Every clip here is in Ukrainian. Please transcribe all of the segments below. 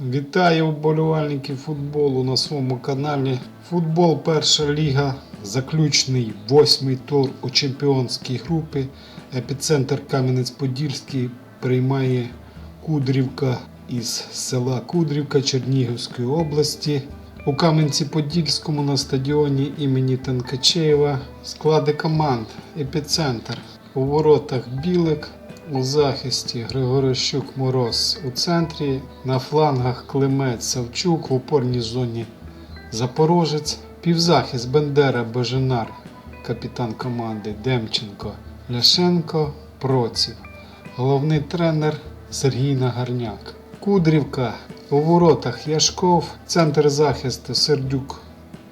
Вітаю вболівальників футболу на своєму каналі. Футбол Перша ліга, заключний восьмий тур у чемпіонській групі. Епіцентр Кам'янець-Подільський приймає Кудрівка із села Кудрівка Чернігівської області. У Кам'янці-Подільському на стадіоні імені Танкачеєва склади команд Епіцентр. У воротах Білик, у захисті Григорищук Мороз у центрі, на флангах Климець Савчук, в опорній зоні Запорожець, півзахист Бендера Беженар, капітан команди Демченко Ляшенко, Проців, головний тренер Сергій Нагарняк. Кудрівка у воротах Яшков, центр захисту Сердюк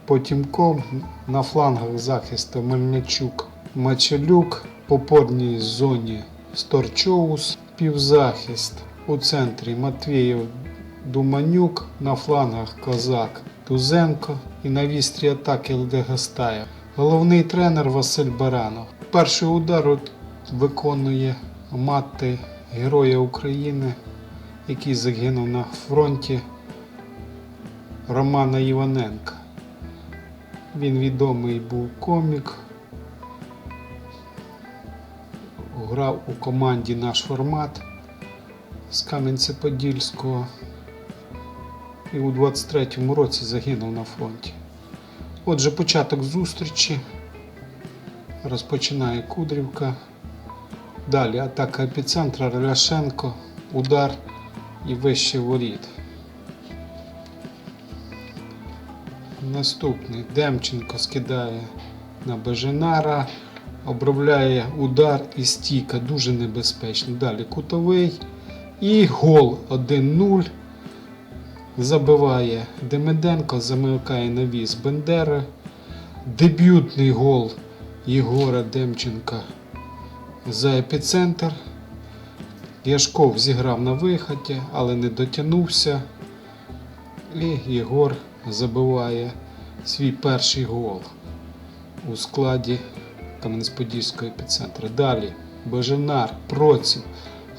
Потімков, на флангах захисту Мельничук Мачелюк, в опорній зоні Сторчоус, півзахист у центрі Матвієв Думанюк, на флангах Козак Тузенко і на вістрі атаки Лдегастаєв. Головний тренер Василь Баранов. Перший удар виконує мати Героя України, який загинув на фронті Романа Іваненка. Він відомий був комік, грав у команді наш формат з Кам'янця-Подільського і у 23-му році загинув на фронті. Отже, початок зустрічі. Розпочинає Кудрівка. Далі атака епіцентра Ляшенко, удар і вище воріт. Наступний Демченко скидає на Беженара, обробляє удар і стійка, дуже небезпечний. Далі кутовий і гол 1-0. Забиває Демиденко, замикає навіс Бендери. Дебютний гол Єгора Демченка за епіцентр. Яшков зіграв на виході, але не дотягнувся. І Єгор забиває свій перший гол у складі Кам'янець-Подільського епіцентру. Далі Беженар, Проців.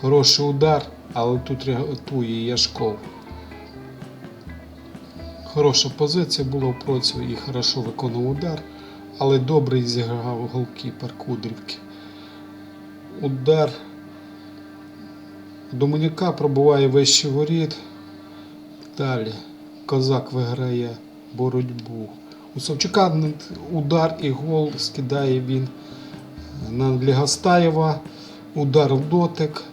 Хороший удар, але тут рятує Яшков. Хороша позиція була у Проців і хорошо виконав удар, але добре зіграв голкіпер Кудрівки. Удар Доминіка пробуває вище воріт. Далі Козак виграє боротьбу. У Савчука удар і гол скидає він на Лігастаєва. Удар в дотик.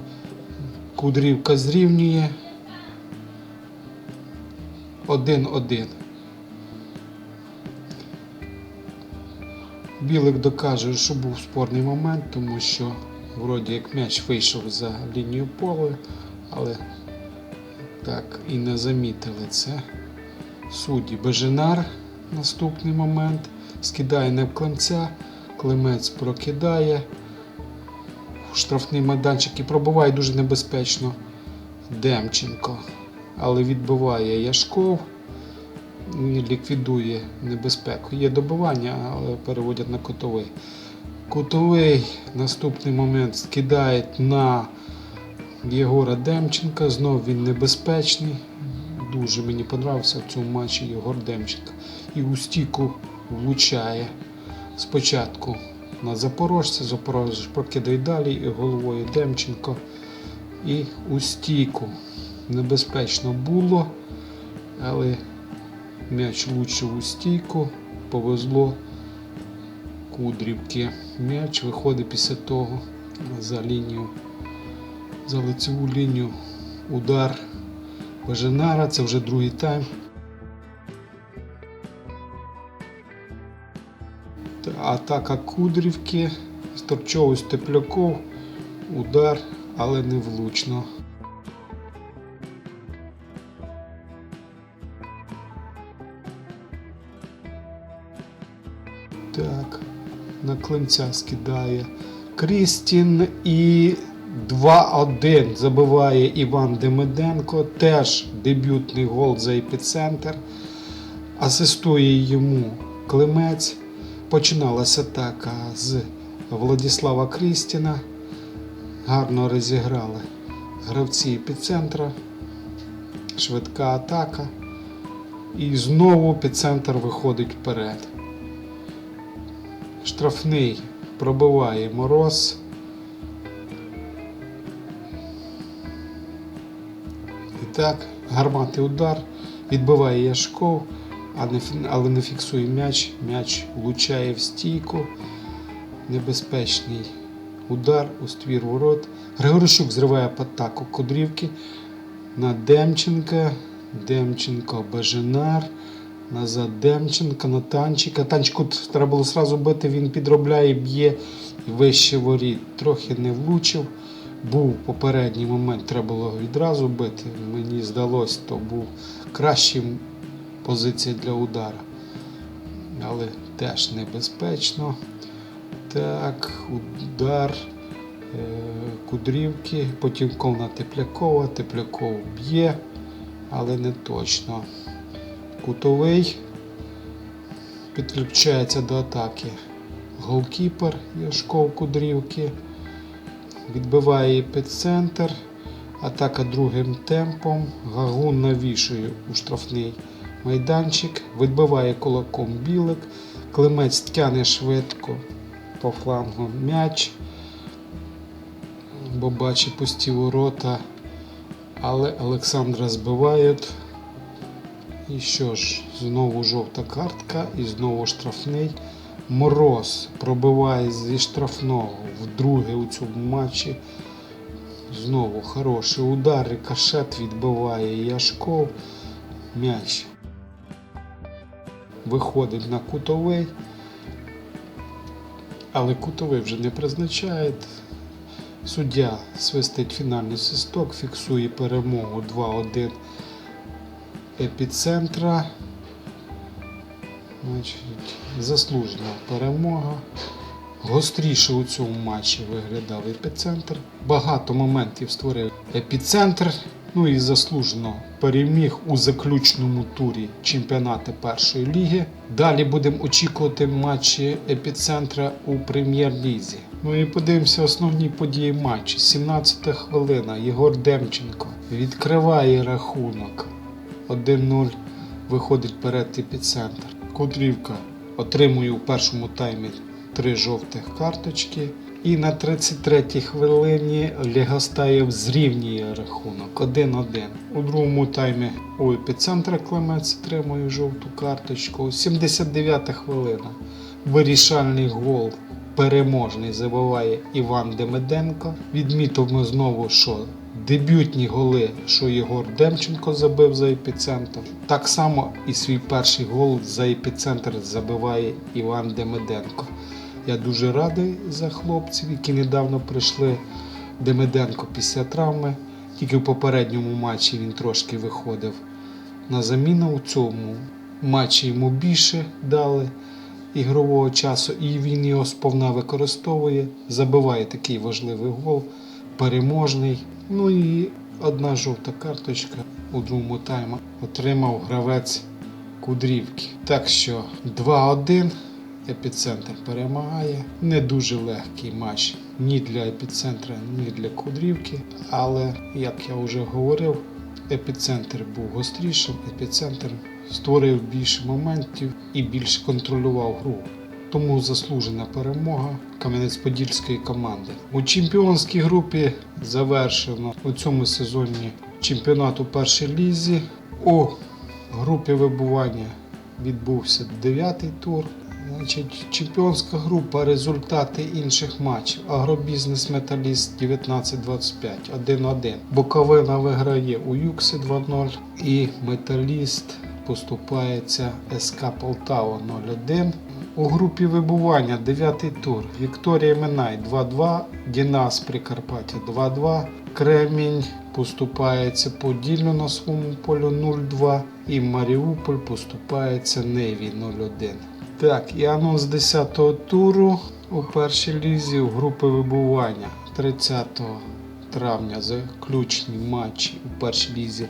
Кудрівка зрівнює. 1-1. Білик докаже, що був спорний момент, тому що вроді як м'яч вийшов за лінію поля, але так і не замітили це. Судді Беженар наступний момент. Скидає не в клемця, клемець прокидає. Штрафний майданчик і пробиває дуже небезпечно Демченко. Але відбиває Яшков і ліквідує небезпеку. Є добивання, але переводять на кутовий. Кутовий наступний момент скидає на Єгора Демченка. Знов він небезпечний. Дуже мені подобався в цьому матчі Єгор Демченко. І у стійку влучає спочатку на Запорожця. Запорожець прокидає далі і головою Демченко. І у стійку небезпечно було, але м'яч влучив у стійку, повезло Кудрівки. М'яч виходить після того за лінію, за лицеву лінію удар Беженара, це вже другий тайм. Атака Кудрівки, Сторчовий Степляков, удар, але не влучно. Так, на клинця скидає Крістін і 2-1 забиває Іван Демиденко. Теж дебютний гол за епіцентр. Асистує йому Климець. Починалася атака з Владислава Крістіна. Гарно розіграли гравці епіцентра. швидка атака. І знову підцентр виходить вперед. Штрафний пробиває мороз. І так, гарматий удар, відбиває Яшков, але не фіксує м'яч. М'яч влучає в стійку. Небезпечний удар у ствір ворот. Григорищук зриває атаку Кодрівки на Демченка. Демченко Бажинар. Назад Демченка на Танчика. Танчику треба було сразу бити, він підробляє, б'є вище воріт. Трохи не влучив. Був попередній момент, треба було відразу бити. Мені здалось, то був краща позиція для удара. Але теж небезпечно. Так, удар е, Кудрівки, потім на Теплякова, Тепляков б'є, але не точно. Кутовий підключається до атаки. Голкіпер Яшков Кудрівки відбиває епіцентр. Атака другим темпом. Гагун навішує у штрафний майданчик. Відбиває кулаком білик. Климець тяне швидко по флангу м'яч. Бо бачить пусті ворота. Але Олександра збивають. І що ж, знову жовта картка і знову штрафний. Мороз пробиває зі штрафного вдруге у цьому матчі. Знову хороший удар, рикошет відбиває Яшков. М'яч виходить на кутовий. Але кутовий вже не призначає. Суддя свистить фінальний свисток, фіксує перемогу 2-1 епіцентра. Значить, заслужена перемога. Гостріше у цьому матчі виглядав епіцентр. Багато моментів створив епіцентр. Ну і заслужено переміг у заключному турі чемпіонату першої ліги. Далі будемо очікувати матчі епіцентра у прем'єр-лізі. Ну і подивимося основні події матчу. 17 хвилина. Єгор Демченко відкриває рахунок. 1-0 виходить вперед епіцентр. Кудрівка отримує у першому таймі три жовтих карточки. І на 33-й хвилині Легостаєв зрівнює рахунок 1-1. У другому таймі у епіцентра Клемець отримує жовту карточку. 79-та хвилина. Вирішальний гол переможний забиває Іван Демиденко. Відмітимо знову, що дебютні голи, що Єгор Демченко забив за епіцентр. Так само і свій перший гол за епіцентр забиває Іван Демиденко. Я дуже радий за хлопців, які недавно прийшли. Демиденко після травми. Тільки в попередньому матчі він трошки виходив на заміну. У цьому матчі йому більше дали ігрового часу, і він його сповна використовує. Забиває такий важливий гол, переможний. Ну і одна жовта карточка у другому таймі отримав гравець Кудрівки. Так що 2-1. Епіцентр перемагає. Не дуже легкий матч ні для епіцентра, ні для Кудрівки. Але, як я вже говорив, епіцентр був гострішим, епіцентр створив більше моментів і більше контролював гру. Тому заслужена перемога Кам'янець-Подільської команди. У чемпіонській групі завершено у цьому сезоні чемпіонат у першій лізі. У групі вибування відбувся дев'ятий тур. Значить, чемпіонська група, результати інших матчів. Агробізнес Металіст 19-25, 1-1. Буковина виграє у Юксі 2-0. І Металіст поступається СК Полтава 0-1. У групі вибування 9 тур. Вікторія Минай 2-2, Дінас Прикарпаття 2-2, Кремінь поступається Поділлю на своєму полю 0-2 і Маріуполь поступається Неві 0-1. Так, і анонс 10-го туру у першій лізі у групи вибування 30 травня заключні матчі у першій лізі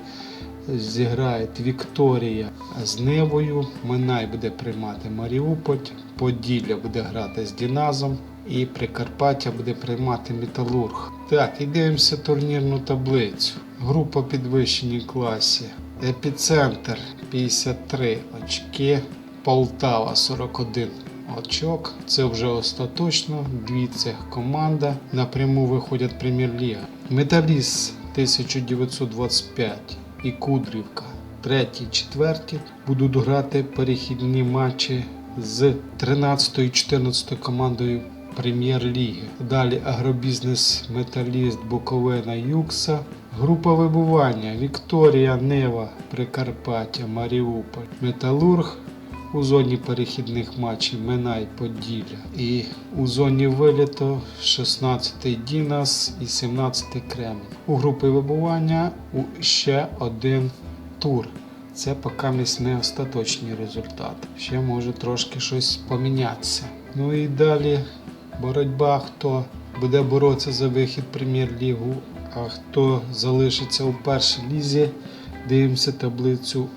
зіграє Вікторія з Невою. Минай буде приймати Маріуполь, Поділля буде грати з Діназом і Прикарпаття буде приймати Металург. Так, і дивимося турнірну таблицю. Група підвищеній класі. Епіцентр 53 очки. Полтава 41 очок. Це вже остаточно. Дві цих команда напряму виходять прем'єр-ліга. Металіст 1925 і Кудрівка. Треті, четверті будуть грати перехідні матчі з 13 і 14 командою прем'єр-ліги. Далі агробізнес Металіст Буковина Юкса. Група вибування Вікторія, Нева, Прикарпаття, Маріуполь, Металург. У зоні перехідних матчів Минай Поділля. І у зоні виліту 16-й Дінас і 17-й Кремінь. У групі вибування ще один тур. Це поки не остаточні результати. Ще може трошки щось помінятися. Ну і далі боротьба, хто буде боротися за вихід прем'єр-лігу, а хто залишиться у першій лізі. Дивимося таблицю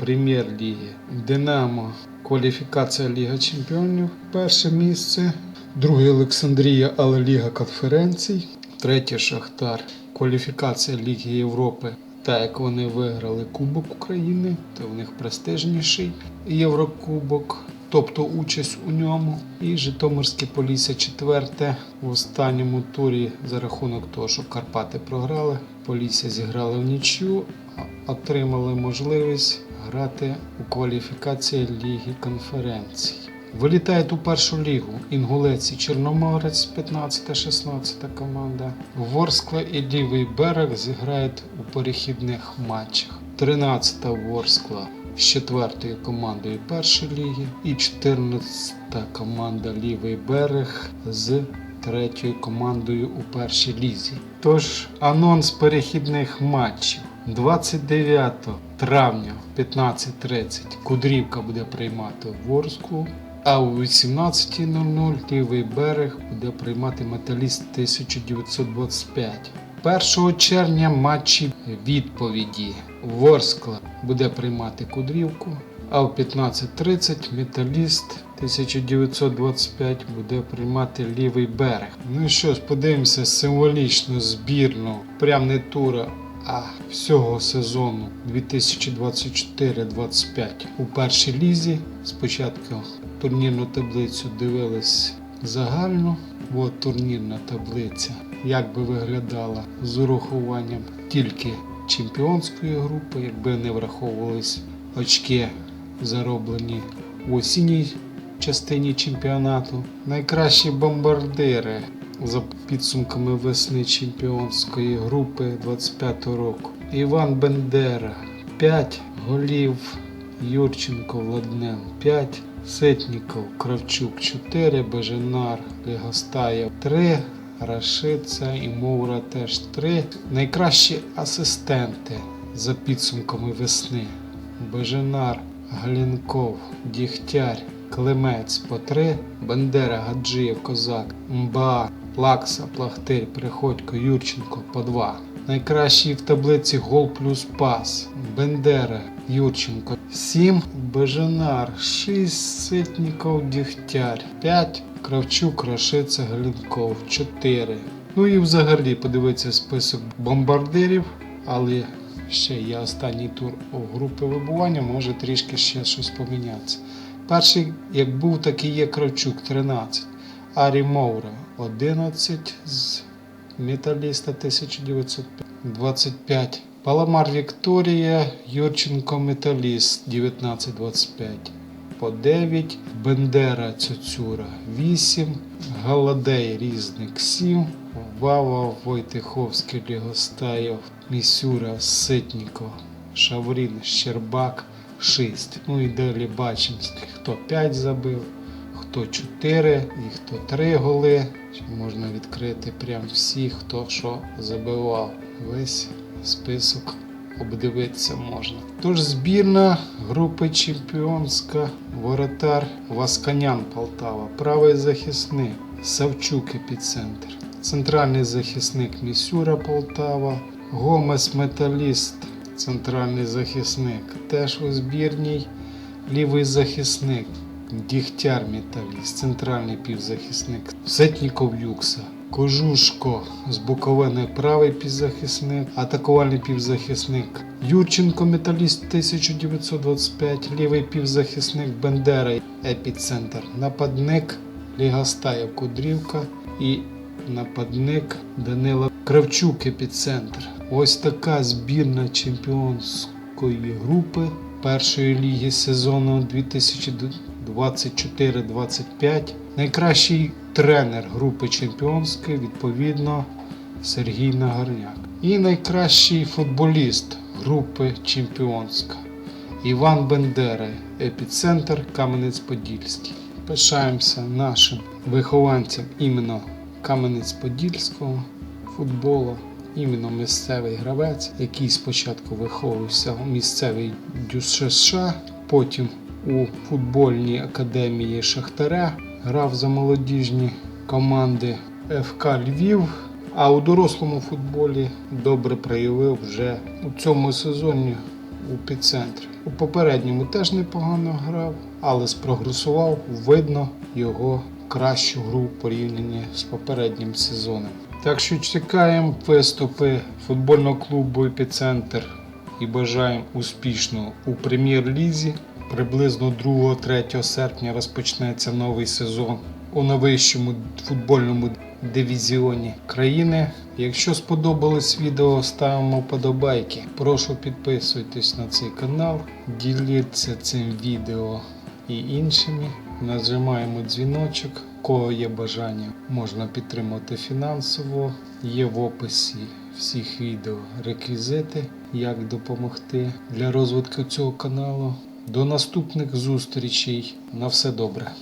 прем'єр-ліги. Динамо. Кваліфікація Ліга Чемпіонів. Перше місце. Друге Олександрія, але Ліга конференцій. Третє Шахтар. Кваліфікація Ліги Європи. Так як вони виграли Кубок України, то в них престижніший Єврокубок, тобто участь у ньому. І Житомирське Полісся четверте в останньому турі за рахунок того, що Карпати програли. Полісся зіграли в нічю, отримали можливість грати у кваліфікації Ліги конференцій. Вилітають у першу лігу Інгулець і Чорноморець, 15-16 команда. Ворскла і Лівий берег зіграють у перехідних матчах. 13-та Ворскла з четвертою командою першої ліги і 14-та команда Лівий берег з третьою командою у першій лізі. Тож анонс перехідних матчів. 29 травня в 15.30 Кудрівка буде приймати Ворсклу, а у 18.00 лівий берег буде приймати металіст 1925. 1 червня матчі відповіді. Ворскла буде приймати Кудрівку, а в 15.30 металіст 1925 буде приймати лівий берег. Ну що ж, подивимося символічну збірну, прям не тура, а всього сезону 2024-25 у першій лізі. Спочатку турнірну таблицю дивились загально. От турнірна таблиця, як би виглядала з урахуванням тільки чемпіонської групи, якби не враховувались очки, зароблені в осінній частині чемпіонату. Найкращі бомбардири за підсумками весни чемпіонської групи 25 року. Іван Бендера. 5 голів, Юрченко Владнен. 5, Ситніков Кравчук. 4, Беженар Легостаєв 3, Рашиця і Мовра теж 3. Найкращі асистенти за підсумками весни. Беженар, Галінков, Дігтяр, Климець. По 3, Бендера, Гаджиєв, Козак, Мба, Плакса, Плахтир, Приходько, Юрченко по 2. Найкращий в таблиці гол плюс пас. Бендера, Юрченко 7, Беженар 6, Ситніков, Дігтяр 5, Кравчук, Рашиця, Галінков 4. Ну і взагалі подивитися список бомбардирів, але ще є останній тур у групи вибування, може трішки ще щось помінятися. Перший, як був, так і є Кравчук 13. Арі Моура 11 з Металіста 1925. Паламар Вікторія, Юрченко Металіст 1925. По 9. Бендера Цюцюра 8. Галадей Різник 7. Вава Войтиховський Лігостаєв, Місюра Ситніков, Шаврін Щербак 6. Ну і далі бачимо, хто 5 забив, хто 4 і хто 3 голи. Можна відкрити прям всі, хто що забивав. Весь список обдивитися можна. Тож збірна групи чемпіонська, воротар Васканян Полтава, правий захисник Савчук епіцентр, центральний захисник Місюра Полтава, Гомес Металіст, центральний захисник, теж у збірній, лівий захисник. Дігтяр Металіст, центральний півзахисник, Сетніков Юкса, Кожушко з Буковини правий півзахисник, атакувальний півзахисник. Юрченко металіст 1925, лівий півзахисник Бендера, епіцентр. Нападник Лігастаєв Кудрівка і нападник Данила Кравчук, епіцентр. Ось така збірна чемпіонської групи першої ліги сезону 2024-25. Найкращий тренер групи чемпіонської, відповідно, Сергій Нагорняк. І найкращий футболіст групи чемпіонська Іван Бендера, епіцентр Кам'янець-Подільський. Пишаємося нашим вихованцям іменно Кам'янець-Подільського футболу. Іменно місцевий гравець, який спочатку виховувався у місцевій ДЮСШ, потім у футбольній академії Шахтаря, грав за молодіжні команди ФК Львів. А у дорослому футболі добре проявив вже у цьому сезоні у підцентрі. У попередньому теж непогано грав, але спрогресував видно його кращу гру порівнянні з попереднім сезоном. Так що чекаємо виступи футбольного клубу Епіцентр і бажаємо успішного у прем'єр-лізі. Приблизно 2-3 серпня розпочнеться новий сезон у найвищому футбольному дивізіоні країни. Якщо сподобалось відео, ставимо вподобайки. Прошу підписуйтесь на цей канал, діліться цим відео і іншими. Нажимаємо дзвіночок. Кого є бажання, можна підтримати фінансово. Є в описі всіх відео реквізити, як допомогти для розвитку цього каналу. До наступних зустрічей. На все добре.